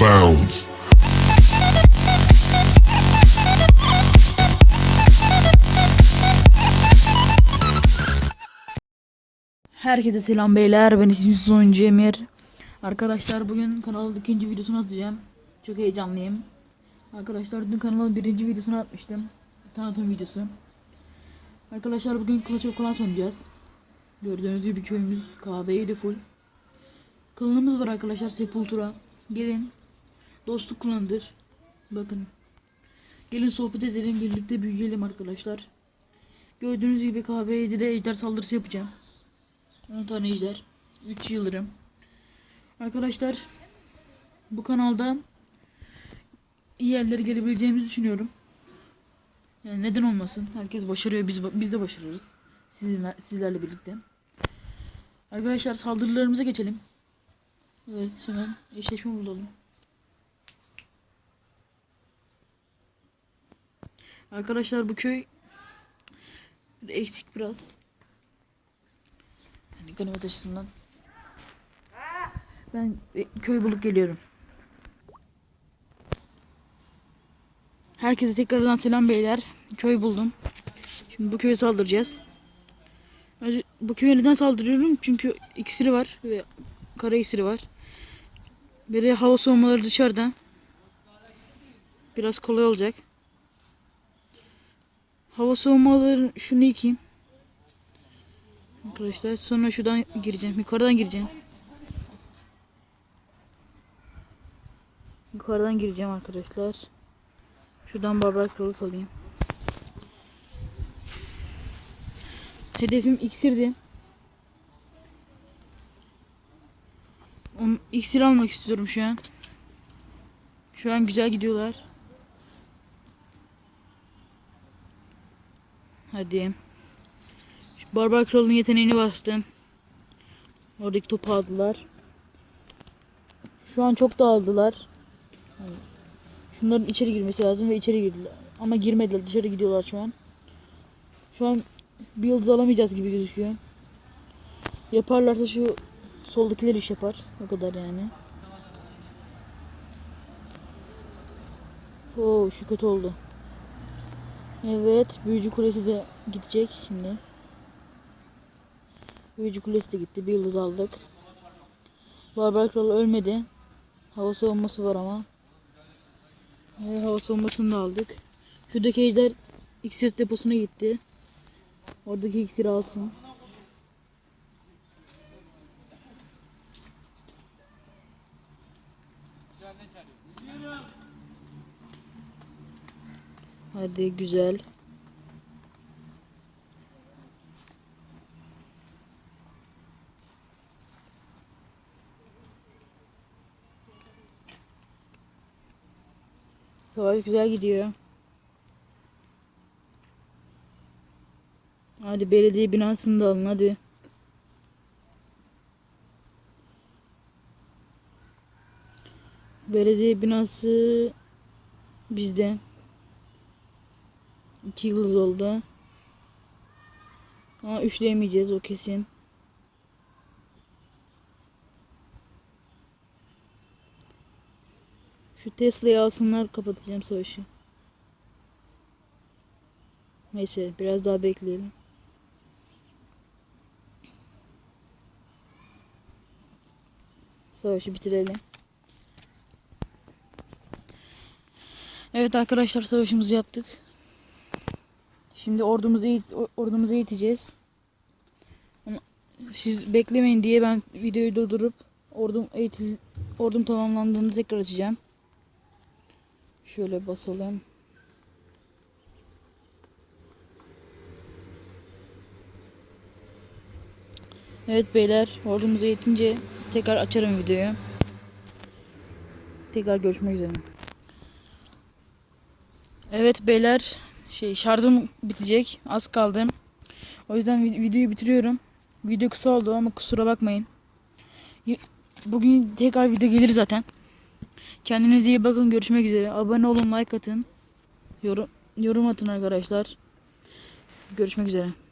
bounds. Herkese selam beyler. Ben isimsiz oyuncu Emir. Arkadaşlar bugün kanalın ikinci videosunu atacağım. Çok heyecanlıyım. Arkadaşlar dün kanalın birinci videosunu atmıştım. Tanıtım videosu. Arkadaşlar bugün Clash of Clans oynayacağız. Gördüğünüz gibi köyümüz kahveyi de full. Klanımız var arkadaşlar Sepultura. Gelin. Dostluk klanıdır. Bakın. Gelin sohbet edelim birlikte büyüyelim arkadaşlar. Gördüğünüz gibi kahveye de ejder saldırısı yapacağım. 10 tane ejder. 3 yıldırım. Arkadaşlar bu kanalda iyi yerlere gelebileceğimizi düşünüyorum. Yani neden olmasın? Herkes başarıyor. Biz biz de başarırız. Sizinle, sizlerle birlikte. Arkadaşlar saldırılarımıza geçelim. Evet hemen eşleşme bulalım. Arkadaşlar bu köy eksik biraz. Yani ganimet açısından. Ben e, köy bulup geliyorum. Herkese tekrardan selam beyler. Köy buldum. Şimdi bu köye saldıracağız. Bu köye neden saldırıyorum? Çünkü iksiri var ve kara iksiri var. Biri hava soğumaları dışarıda. Biraz kolay olacak. Hava soğumaları şunu yıkayayım. Arkadaşlar sonra şuradan gireceğim. Yukarıdan gireceğim. Yukarıdan gireceğim arkadaşlar. Şuradan barbar kralı salayım. Hedefim iksirdi. Onu, iksir almak istiyorum şu an. Şu an güzel gidiyorlar. Hadi. Barbar Kralı'nın yeteneğini bastım. Oradaki topu aldılar. Şu an çok dağıldılar. Şunların içeri girmesi lazım ve içeri girdiler. Ama girmediler. Dışarı gidiyorlar şu an. Şu an bir yıldız alamayacağız gibi gözüküyor. Yaparlarsa şu soldakiler iş yapar. O kadar yani. Oo şu kötü oldu. Evet, büyücü kulesi de gidecek şimdi. Büyücü kulesi de gitti. Bir yıldız aldık. Barbar Kral ölmedi. Hava savunması var ama. Evet, hava savunmasını da aldık. Şuradaki ejder iksir deposuna gitti. Oradaki iksiri alsın. Hadi güzel. Savaş güzel gidiyor. Hadi belediye binasını da alın hadi. Belediye binası bizden. 2 yıldız oldu. Ama üçleyemeyeceğiz o kesin. Şu Tesla'yı alsınlar kapatacağım savaşı. Neyse biraz daha bekleyelim. Savaşı bitirelim. Evet arkadaşlar savaşımızı yaptık. Şimdi ordumuzu eğit ordumuzu eğiteceğiz. Ama siz beklemeyin diye ben videoyu durdurup ordum eğitil ordum tamamlandığında tekrar açacağım. Şöyle basalım. Evet beyler ordumuzu eğitince tekrar açarım videoyu. Tekrar görüşmek üzere. Evet beyler şey şarjım bitecek. Az kaldı. O yüzden vi- videoyu bitiriyorum. Video kısa oldu ama kusura bakmayın. Bugün tekrar video gelir zaten. Kendinize iyi bakın. Görüşmek üzere. Abone olun, like atın. Yorum yorum atın arkadaşlar. Görüşmek üzere.